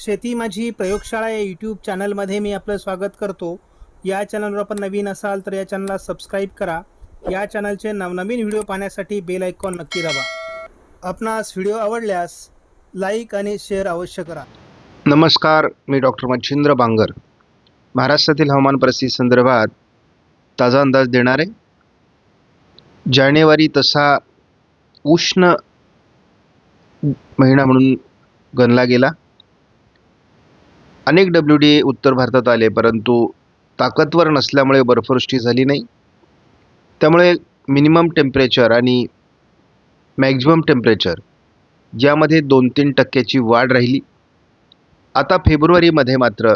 शेती माझी प्रयोगशाळा या यूट्यूब चॅनलमध्ये मी आपलं स्वागत करतो. या चॅनलवर आपण नवीन असाल तर या चॅनलला सबस्क्राईब करा. या चॅनलचे नवनवीन व्हिडिओ पाहण्यासाठी बेल आयकॉन नक्की दाबा. आपणास व्हिडिओ आवडल्यास लाईक आणि शेअर अवश्य करा. नमस्कार मी डॉक्टर मच्छिंद्र बांगर. महाराष्ट्रातील हवामान परिस्थिती संदर्भात ताजा अंदाज देणार. आहे जानेवारी तसा उष्ण महिना म्हणून गणला गेला. अनेक डब्ल्यू डी उत्तर भारतात आले परंतु ताकदवर नसल्यामुळे बर्फवृष्टी झाली नाही. त्यामुळे मिनिमम टेम्परेचर आणि मॅक्झिमम टेम्परेचर यामध्ये दोन तीन टक्क्याची वाढ राहिली. आता फेब्रुवारीमध्ये मात्र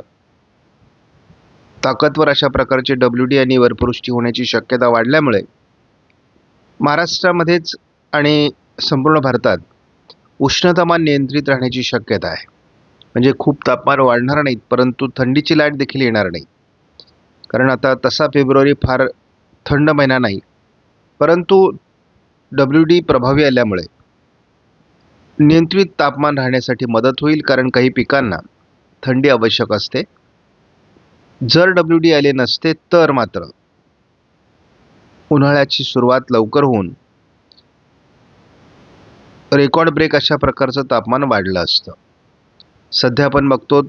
ताकदवर अशा प्रकारचे डब्ल्यू डी आणि बर्फवृष्टी होण्याची शक्यता वाढल्यामुळे महाराष्ट्रामध्येच आणि संपूर्ण भारतात उष्णतामान नियंत्रित राहण्याची शक्यता आहे. म्हणजे खूप तापमान वाढणार नाहीत परंतु थंडीची लाट देखील येणार नाही. कारण आता तसा फेब्रुवारी फार थंड महिना नाही. परंतु डब्ल्यू डी प्रभावी आल्यामुळे नियंत्रित तापमान राहण्यासाठी मदत होईल कारण काही पिकांना थंडी आवश्यक असते. जर डब्ल्यू डी आले नसते तर मात्र उन्हाळ्याची सुरुवात लवकर होऊन रेकॉर्ड ब्रेक अशा प्रकारचं तापमान वाढलं असतं. सध्या आपण बघतो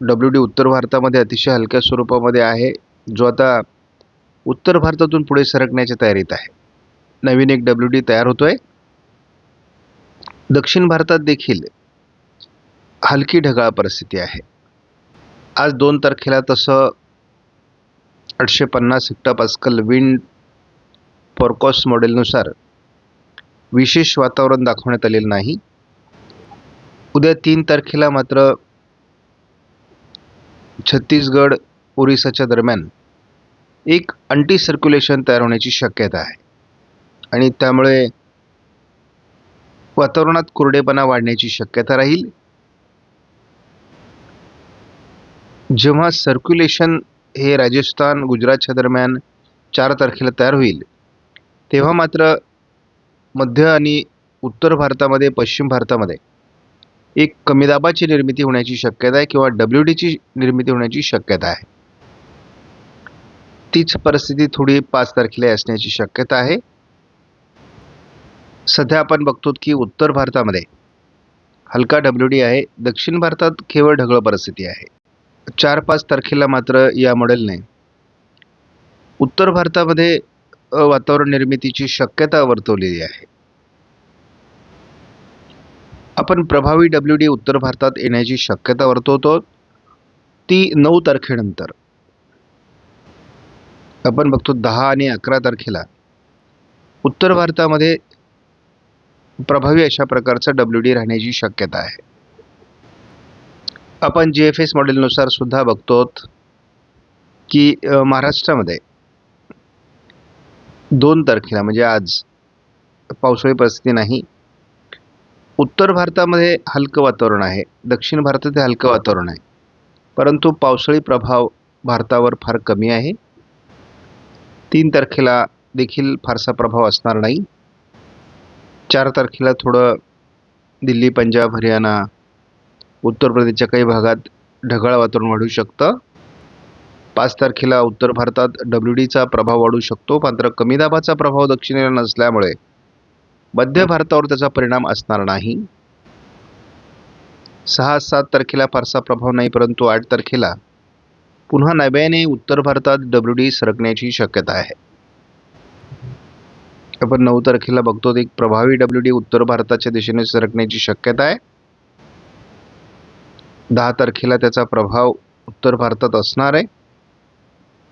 डब्ल्यू डी उत्तर भारतामध्ये अतिशय हलक्या स्वरूपामध्ये आहे जो आता उत्तर भारतातून पुढे सरकण्याच्या तयारीत आहे. नवीन एक डब्ल्यू डी तयार होतो आहे दक्षिण भारतात देखील हलकी ढगाळ परिस्थिती आहे. आज दोन तारखेला तसं आठशे पन्नास हेक्टापास्कल विंड फोरकॉस्ट मॉडेलनुसार विशेष वातावरण दाखवण्यात आलेलं नाही. उद्या तीन तारखेला मात्र छत्तीसगड ओरिसाच्या दरम्यान एक अंटी सर्क्युलेशन तयार होण्याची शक्यता आहे. आणि त्यामुळे वातावरणात कोरडेपणा वाढण्याची शक्यता राहील. जेव्हा सर्क्युलेशन हे राजस्थान गुजरातच्या दरम्यान चार तारखेला तयार होईल तेव्हा मात्र मध्य आणि उत्तर भारतामध्ये पश्चिम भारतामध्ये एक कमी दाबाची निर्मिती होण्याची शक्यता आहे किंवा डब्ल्यू डीची निर्मिती होण्याची शक्यता आहे. तीच परिस्थिती थोडी पाच तारखेला असण्याची शक्यता आहे. सध्या आपण बघतो की उत्तर भारतामध्ये हलका डब्ल्यू डी आहे. दक्षिण भारतात केवळ ढगळ परिस्थिती आहे. चार पाच तारखेला मात्र या मॉडेलने उत्तर भारतामध्ये वातावरण निर्मितीची शक्यता वर्तवलेली आहे. आपण प्रभावी डब्ल्यू डी उत्तर भारतात येण्याची शक्यता वर्तवतो ती नऊ तारखेनंतर. आपण बघतो दहा आणि अकरा तारखेला. उत्तर भारतामध्ये प्रभावी अशा प्रकारचा डब्ल्यू डी राहण्याची शक्यता आहे. आपण जी एफ एस मॉडेलनुसार सुद्धा बघतो की महाराष्ट्रामध्ये दोन तारखेला म्हणजे आज पावसाळी परिस्थिती नाही उत्तर भारतामध्ये हलकं वातावरण आहे. दक्षिण भारतात हे हलकं वातावरण आहे. परंतु पावसाळी प्रभाव भारतावर फार कमी आहे. तीन तारखेला देखील फारसा प्रभाव असणार नाही. चार तारखेला थोडं दिल्ली पंजाब हरियाणा उत्तर प्रदेशच्या काही भागात ढगाळ वातावरण वाढू शकतं. पाच तारखेला उत्तर भारतात डब्ल्यू डीचा प्रभाव वाढू शकतो. मात्र कमी दाबाचा प्रभाव दक्षिणेला नसल्यामुळे मध्य भारतावर त्याचा परिणाम असणार नाही. सहा सात तारखेला फारसा प्रभाव नाही परंतु आठ तारखेला पुन्हा नव्याने उत्तर भारतात डब्ल्यू डी सरकण्याची शक्यता आहे. आपण नऊ तारखेला बघतो एक प्रभावी डब्ल्यू डी उत्तर भारताच्या दिशेने सरकण्याची शक्यता आहे. दहा तारखेला त्याचा प्रभाव उत्तर भारतात असणार आहे.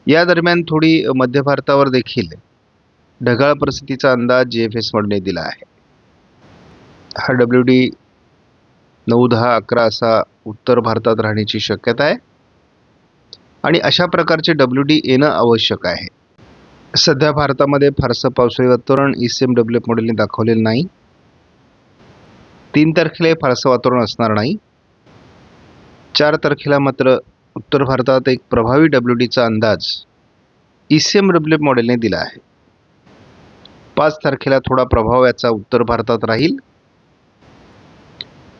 या दरम्यान थोडी मध्य भारतावर देखील ढगाळ परिस्थितीचा अंदाज जी एफ एस मधने दिला आहे. हा डब्ल्यू डी नऊ दहा अकरा असा उत्तर भारतात राहण्याची शक्यता आहे. आणि अशा प्रकारचे डब्ल्यू डी येणं आवश्यक आहे. सध्या भारतामध्ये फारसं पावसाळी वातावरण E C M W F मॉडेलने दाखवलेलं नाही. तीन तारखेला फारसं वातावरण असणार नाही. चार तारखेला मात्र उत्तर भारतात एक प्रभावी डब्ल्यू डीचा अंदाज E C M W F मॉडेलने दिला आहे. पाच तारखेला थोडा प्रभाव याचा उत्तर भारतात राहील.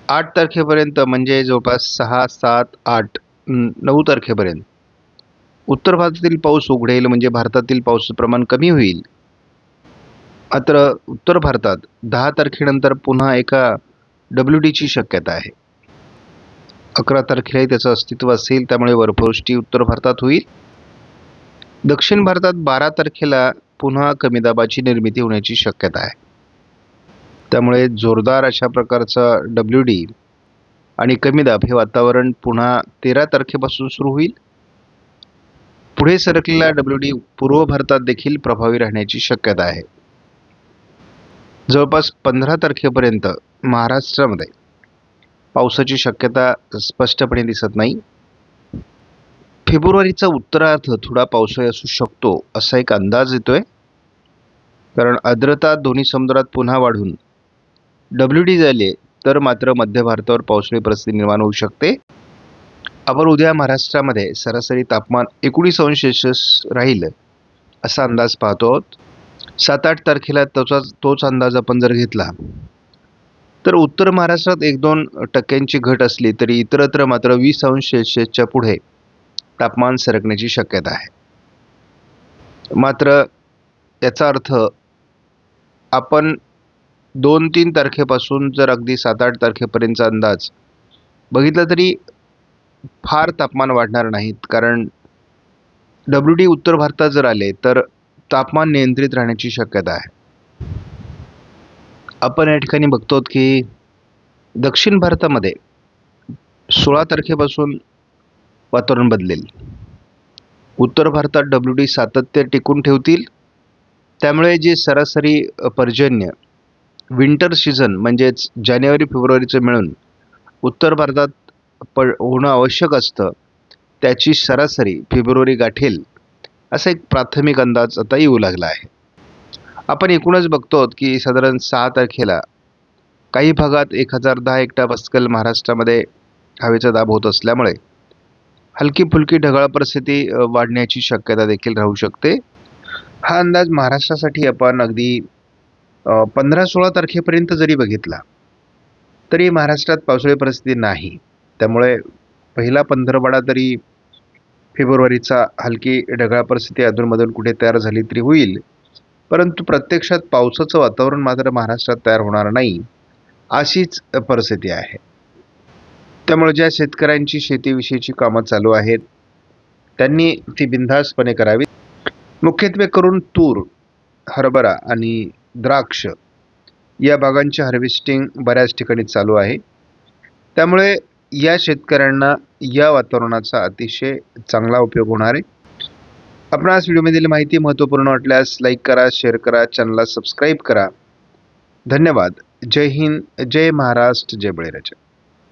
आठ तारखेपर्यंत म्हणजे जवळपास सहा सात आठ नऊ तारखेपर्यंत. उत्तर भारतातील पाऊस उघडेल म्हणजे भारतातील पाऊस प्रमाण कमी होईल. मात्र उत्तर भारतात दहा तारखेनंतर पुन्हा एका डब्ल्यू डीची शक्यता आहे. अकरा तारखेलाही त्याचं अस्तित्व असेल त्यामुळे बर्फवृष्टी उत्तर भारतात होईल. दक्षिण भारतात बारा तारखेला पुन्हा कमी दाबाची निर्मिती होण्याची शक्यता आहे. त्यामुळे जोरदार अशा प्रकारचा डब्ल्यू डी आणि कमी दाब हे वातावरण पुन्हा तेरा तारखेपासून सुरू होईल. पुढे सरकलेला डब्ल्यू डी पूर्व भारतात देखील प्रभावी राहण्याची शक्यता आहे. जवळपास पंधरा तारखेपर्यंत महाराष्ट्रामध्ये पावसाची शक्यता स्पष्टपणे दिसत नाही. फेब्रुवारीचा उत्तरार्ध थोडा पावसाळी असू शकतो असा एक अंदाज येतो आहे कारण आर्द्रता दोन्ही समुद्रात पुन्हा वाढून डब्ल्यू डी झाले तर मात्र मध्य भारतावर पावसाळी परिस्थिती निर्माण होऊ शकते. आपण उद्या महाराष्ट्रामध्ये सरासरी तापमान एकोणीस अंश सेल्सिअस राहील असा अंदाज पाहतो आहोत. सात आठ तारखेला तोचाच तोच अंदाज आपण जर घेतला तर उत्तर महाराष्ट्रात एक दोन टक्क्यांची घट असली तरी इतरत्र मात्र वीस अंश सेल्सिअसच्या पुढे तापमान सरकण्याची शक्यता आहे. मात्र याचा अर्थ आपण दोन तीन तारखेपासून जर अगदी सात आठ तारखेपर्यंतचा अंदाज बघितला तरी फार तापमान वाढणार नाहीत. कारण डब्ल्यू डी उत्तर भारतात जर आले तर तापमान नियंत्रित राहण्याची शक्यता आहे. आपण या ठिकाणी बघतो की दक्षिण भारतामध्ये सोळा तारखेपासून वातावरण बदलेल. उत्तर भारतात डब्ल्यू डी सातत्य टिकून ठेवतील. त्यामुळे जे सरासरी पर्जन्य विंटर सीझन म्हणजेच जानेवारी फेब्रुवारीचं मिळून उत्तर भारतात पड होणं आवश्यक असतं. त्याची सरासरी फेब्रुवारी गाठेल असा एक प्राथमिक अंदाज आता येऊ लागला आहे. आपण एकूणच बघतो की साधारण सहा तारखेला काही भागात एक हजार दहा एकटा बस्कल महाराष्ट्रामध्ये हवेचा दाब होत असल्यामुळे हलकी फुलकी ढगाळ परिस्थिती वाढण्याची शक्यता देखील राहू शकते. हा अंदाज महाराष्ट्रासाठी आपण अगदी पंधरा सोळा तारखेपर्यंत जरी बघितला तरी महाराष्ट्रात पावसाळी परिस्थिती नाही. त्यामुळे पहिला पंधरवाडा तरी फेब्रुवारीचा हलकी ढगाळ परिस्थिती अधूनमधून कुठे तयार झाली तरी होईल. परंतु प्रत्यक्षात पावसाचं वातावरण मात्र महाराष्ट्रात तयार होणार नाही अशीच परिस्थिती आहे. त्यामुळे ज्या शेतकऱ्यांची शेतीविषयीची कामं चालू आहेत त्यांनी ती बिनधास्तपणे करावी. मुख्यत्वे करून तूर हरभरा आणि द्राक्ष या बागांची हार्वेस्टिंग बऱ्याच ठिकाणी चालू आहे. त्यामुळे या शेतकऱ्यांना या वातावरणाचा अतिशय चांगला उपयोग होणार आहे. आपणास व्हिडिओमधील माहिती महत्त्वपूर्ण वाटल्यास लाईक करा शेअर करा चॅनलला सबस्क्राईब करा. धन्यवाद. जय हिंद जय महाराष्ट्र जय बळीराजा.